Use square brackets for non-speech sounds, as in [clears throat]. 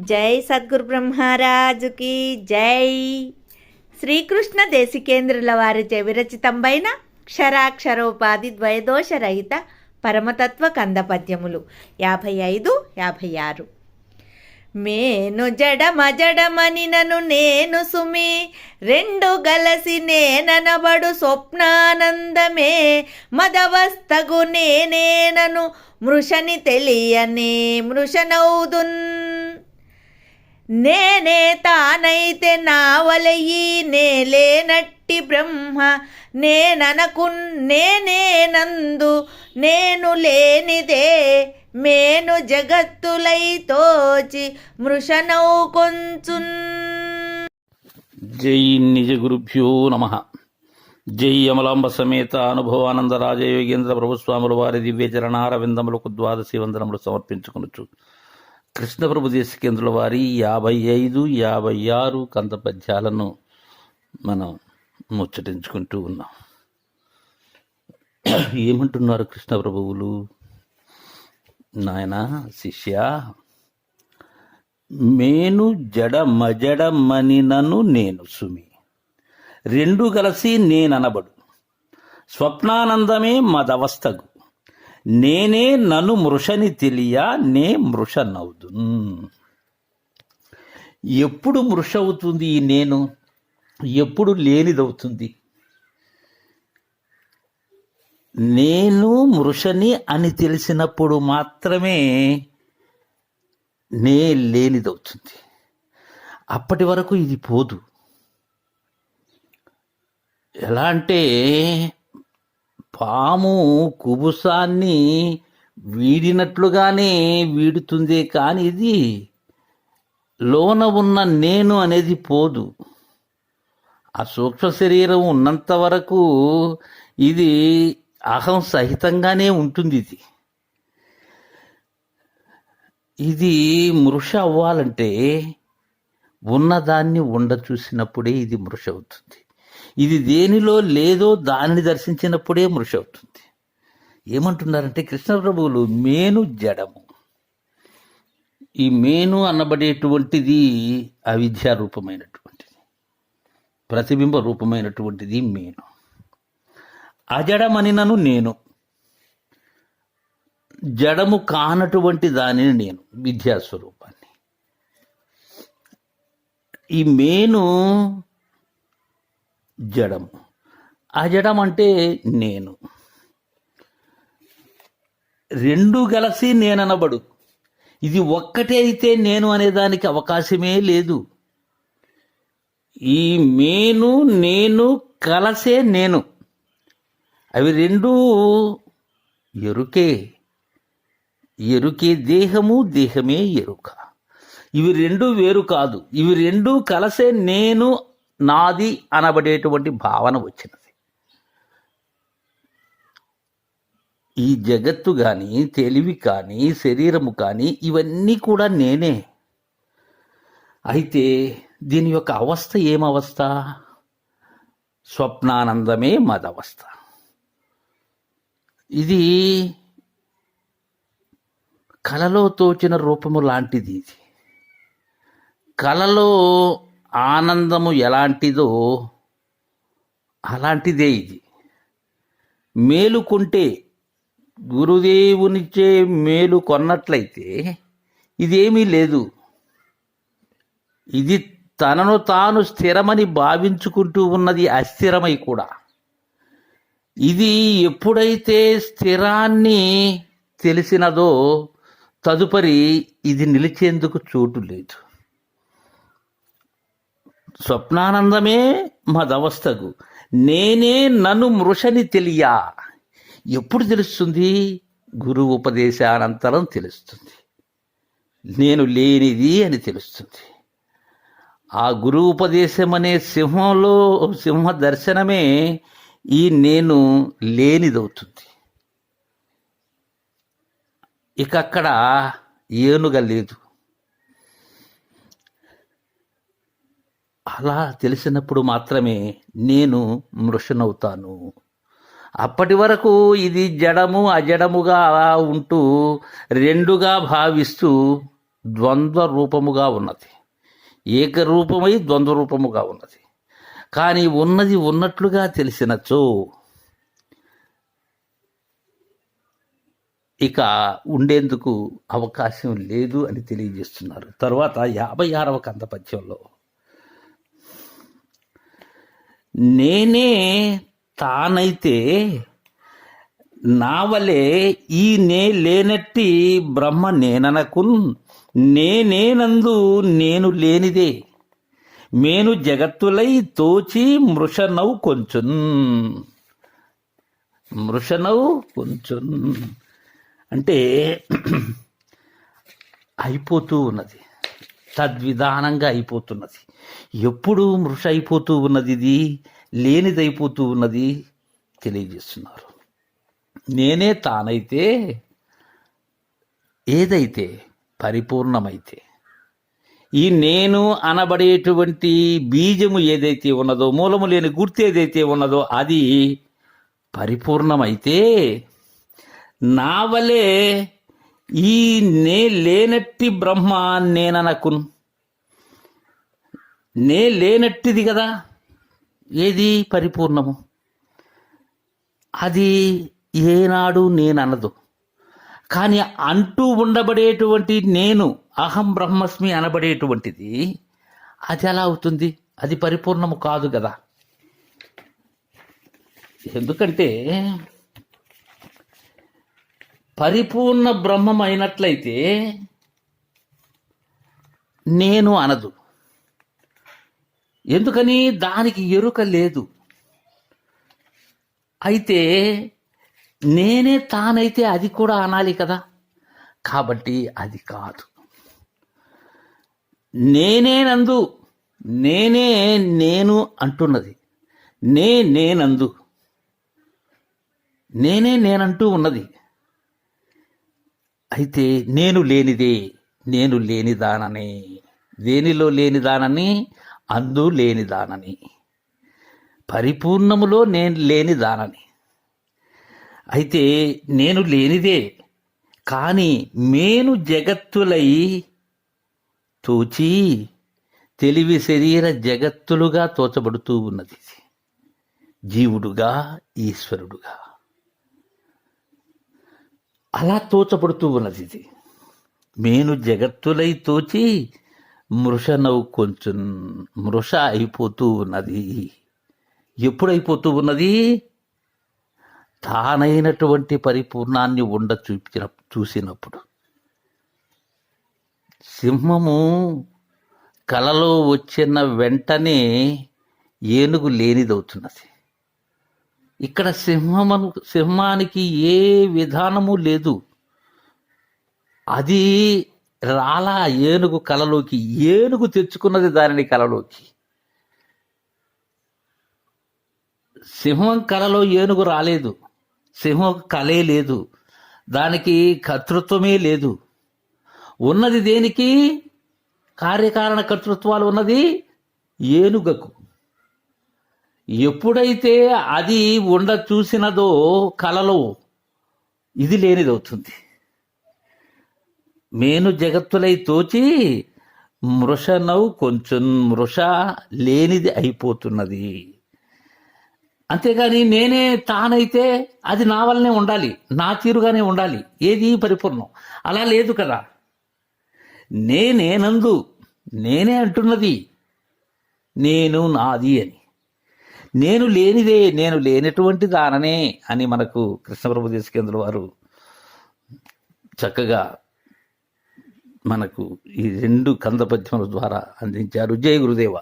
జై సద్గురు బ్రహ్మరాజుకి జై. శ్రీకృష్ణ దేశికేంద్రుల వారిచే విరచితంబైన క్షరాక్షరోపాధి ద్వయదోషరహిత పరమతత్వ కందపద్యములు. యాభై ఐదు యాభై ఆరు. మేను జడమ జడమని నను నేను సుమి రెండు గలసి నేననబడు స్వప్నానందమే మదవస్తగు నేనేనను మృషని తెలియనే మృషనౌదున్. నేనే తానైతే నావలయి నేలేనట్టి బ్రహ్మ. నేననకున్ నేనేనందు నేను లేనిదే మేను జగత్తులై తోచి మృషనౌ కొంచున్. జై నిజ గురుభ్యో నమ. జై అమలాంబ సమేత అనుభవానంద రాజయోగేంద్ర ప్రభుస్వాముల వారి దివ్య చరణారవిందములకు ద్వాదశి వందనములు సమర్పించుకొనొచ్చు కృష్ణప్రభు దేశకేంద్రుల వారి యాభై ఐదు యాభై ఆరు కంద పద్యాలను మనం ముచ్చటించుకుంటూ ఉన్నాం. ఏమంటున్నారు కృష్ణప్రభువులు? నాయన శిష్య మేను జడ మజడమనినను నేను సుమి. రెండు కలిసి నేననబడు. స్వప్నానందమే మదవస్థగు. నేనే నన్ను మృషని తెలియ నే మృషనవుదు ఎప్పుడు మృష అవుతుంది ఈ నేను? ఎప్పుడు లేనిదవుతుంది? నేను మృషని అని తెలిసినప్పుడు మాత్రమే నే లేనిదవుతుంది. అప్పటి వరకు ఇది పోదు. ఎలా అంటే పాము కుబుసాన్ని వీడినట్లుగానే వీడుతుంది కానీ ఇది లోన ఉన్న నేను అనేది పోదు. ఆ సూక్ష్మ శరీరం ఉన్నంత వరకు ఇది అహం సహితంగానే ఉంటుంది ఇది. ఇది మృష అవ్వాలంటే ఉన్నదాన్ని ఉండ చూసినప్పుడే ఇది మృష అవుతుంది. ఇది దేనిలో లేదో దానిని దర్శించినప్పుడే మృషి అవుతుంది ఏమంటున్నారంటే కృష్ణ ప్రభువులు మేను జడము. ఈ మేను అనబడేటువంటిది అవిద్యా రూపమైనటువంటిది. ప్రతిబింబ రూపమైనటువంటిది మేను. అజడమనినను నేను. జడము కానటువంటి దానిని నేను విద్యాస్వరూపాన్ని. ఈ మేను జడము అజడం అంటే నేను. రెండు కలిసి నేననబడు. ఇది ఒక్కటే అయితే నేను అనేదానికి అవకాశమే లేదు. ఈ మేను నేను కలసే నేను. అవి రెండు ఎరుకే. ఎరుకే దేహము దేహమే ఎరుక. ఇవి రెండు వేరు కాదు. ఇవి రెండు కలసే నేను నాది అనబడేటువంటి భావన వచ్చినది. ఈ జగత్తు కానీ తెలివి కానీ శరీరము కానీ ఇవన్నీ కూడా నేనే. అయితే దీని యొక్క అవస్థ ఏమవస్థ? స్వప్నానందమే మదవస్థ. ఇది కలలో తోచిన రూపము లాంటిది ఇది. కలలో ఆనందము ఎలాంటిదో అలాంటిదే ఇది. మేలుకుంటే గురుదేవునిచే మేలు కొన్నట్లయితే ఇదేమీ లేదు. ఇది తనను తాను స్థిరమని భావించుకుంటూ ఉన్నది అస్థిరమై కూడా. ఇది ఎప్పుడైతే స్థిరాన్ని తెలిసినదో తదుపరి ఇది నిలిచేందుకు చోటు లేదు. స్వప్నానందమే మదవస్థకు నేనే నన్ను మృషని తెలియ. ఎప్పుడు తెలుస్తుంది? గురు ఉపదేశానంతరం తెలుస్తుంది. నేను లేనిది అని తెలుస్తుంది. ఆ గురు ఉపదేశం అనే సింహంలో సింహ దర్శనమే ఈ నేను లేనిదవుతుంది. ఇక అక్కడ ఏనుగ లేదు. అలా తెలిసినప్పుడు మాత్రమే నేను మృషనవుతాను. అప్పటి వరకు ఇది జడము అజడముగా ఉంటూ రెండుగా భావిస్తూ ద్వంద్వ రూపముగా ఉన్నది. ఏకరూపమై ద్వంద్వ రూపముగా ఉన్నది. కానీ ఉన్నది ఉన్నట్లుగా తెలిసినచో ఇక ఉండేందుకు అవకాశం లేదు అని తెలియజేస్తున్నారు. తర్వాత యాభై ఆరవ కంద పద్యంలో నేనే తానైతే నావలే ఈ నే లేనట్టి బ్రహ్మ నేననకున్ నేనేనందు నేను లేనిదే. మేను జగత్తులై తోచి మృషనవు కొంచెం మృషనవు కొంచెం అంటే [clears throat] అయిపోతూ ఉన్నది. తద్విధానంగా అయిపోతున్నది. ఎప్పుడు మృష అయిపోతూ ఉన్నది ఇది లేనిదైపోతూ ఉన్నది తెలియజేస్తున్నారు. నేనే తానైతే ఏదైతే పరిపూర్ణమైతే ఈ నేను అనబడేటువంటి బీజము ఏదైతే ఉన్నదో మూలము లేని గుర్తు ఏదైతే ఉన్నదో అది పరిపూర్ణమైతే నా వలే ఈ నే లేనట్టి బ్రహ్మ నేననకును. నే లేనట్టిది కదా ఏది పరిపూర్ణము? అది ఏనాడు నేననదు. కానీ అంటూ ఉండబడేటువంటి నేను అహం బ్రహ్మస్మి అనబడేటువంటిది అది ఎలా అవుతుంది? అది పరిపూర్ణము కాదు కదా. ఎందుకంటే పరిపూర్ణ బ్రహ్మం అయినట్లయితే నేను అనదు. ఎందుకని? దానికి ఎరుక లేదు. అయితే నేనే తానైతే అది కూడా అనాలి కదా? కాబట్టి అది కాదు. నేనే నందు నేనే నేను అంటున్నది. నే నేనందు. నేనే నేనంటూ ఉన్నది. అయితే నేను లేనిదే నేను లేనిదానని దేనిలో లేనిదానని అందు లేనిదానని పరిపూర్ణములో నేను లేనిదానని అయితే నేను లేనిదే కానీ మేను జగత్తులై తోచి తెలివి శరీర జగత్తులుగా తోచబడుతూ ఉన్నది. జీవుడుగా ఈశ్వరుడుగా. అలా తోచబడుతూ ఉన్నది ఇది. మేను జగత్తులై తోచి మృషనవు కొంచెం మృష అయిపోతూ ఉన్నది. ఎప్పుడైపోతూ ఉన్నది? తానైనటువంటి పరిపూర్ణాన్ని ఉండ చూపించిన చూసినప్పుడు. సింహము కలలో వచ్చిన వెంటనే ఏనుగు లేనిదవుతున్నది. ఇక్కడ సింహము సింహానికి ఏ విధానము లేదు. అది రాలా ఏనుగు కలలోకి ఏనుగు తెచ్చుకున్నది దానిని కలలోకి. సింహం కలలో ఏనుగు రాలేదు. సింహం కలే లేదు. దానికి కర్తృత్వమే లేదు. ఉన్నది దేనికి? కార్యకారణ కర్తృత్వాలు ఉన్నది ఏనుగకు. ఎప్పుడైతే అది ఉండ చూసినదో కలలో ఇది లేనిదవుతుంది. మేను జగత్తులై తోచి మృషనవు కొంచెం మృష లేనిది అయిపోతున్నది. అంతేగాని నేనే తానైతే అది నా వల్లనే ఉండాలి నా తీరుగానే ఉండాలి ఏది పరిపూర్ణం. అలా లేదు కదా. నేనేనందు నేనే అంటున్నది నేను నాది అని. నేను లేనిదే నేను లేనటువంటి దాననే అని మనకు కృష్ణప్రభు దేశకేంద్ర వారు చక్కగా మనకు ఈ రెండు కంద పద్యముల ద్వారా అందించారు. జయ గురుదేవ.